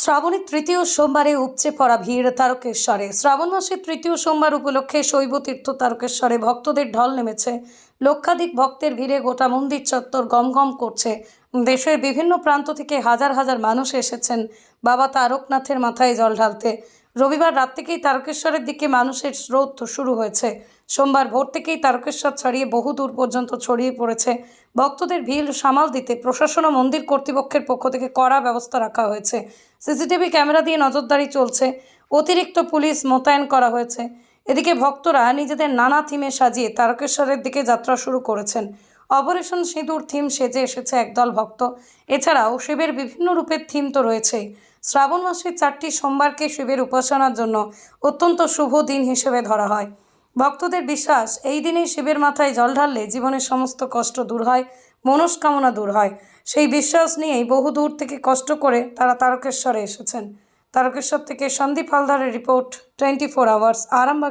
শ্রাবণের তৃতীয় সোমবারে উপচে পড়া ভিড় তারকেশ্বরে। শ্রাবণ মাসের তৃতীয় সোমবার উপলক্ষে শৈব তীর্থ তারকেশ্বরে ভক্তদের ঢল নেমেছে। লক্ষাধিক ভক্তের ভিড়ে গোটা মন্দির চত্বর গমগম করছে। দেশের বিভিন্ন প্রান্ত থেকে হাজার হাজার মানুষ এসেছেন। বাবা তারকনাথের মাথায় জল ঢালতে। রবিবার রাত থেকেই তারকেশ্বরের দিকে মানুষের স্রোত শুরু হয়েছে। সোমবার ভোর থেকেই তারকেশ্বর ছাড়িয়ে বহু দূর পর্যন্ত ছড়িয়ে পড়েছে। ভক্তদের ভিড় সামাল দিতে প্রশাসন ও মন্দির কর্তৃপক্ষের পক্ষ থেকে কড়া ব্যবস্থা রাখা হয়েছে। সিসিটিভি ক্যামেরা দিয়ে নজরদারি চলছে। অতিরিক্ত পুলিশ মোতায়েন করা হয়েছে। এদিকে ভক্তরা নিজেদের নানা থিমে সাজিয়ে তারকেশ্বরের দিকে যাত্রা শুরু করেছেন। অপারেশন সিঁদুর থিম সেজে এসেছে একদল ভক্ত। এছাড়াও শিবের বিভিন্ন রূপের থিম তো রয়েছেই। শ্রাবণ মাসের চারটি সোমবারকে শিবের উপাসনার জন্য অত্যন্ত শুভ দিন হিসেবে ধরা হয়। ভক্তদের বিশ্বাস, এই দিনেই শিবের মাথায় জল ঢাললে জীবনের সমস্ত কষ্ট দূর হয়, মনস্কামনা দূর হয়। সেই বিশ্বাস নিয়েই বহু দূর থেকে কষ্ট করে তারা তারকেশ্বরে এসেছেন। তারকেশ্বর থেকে সন্দীপ হালদারের report twenty four hours, Arambagh.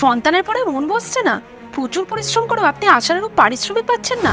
সন্তানের পরে মন বসছে না। প্রচুর পরিশ্রম করেও আপনি আশানুরূপ পারিশ্রমিক পাচ্ছেন না।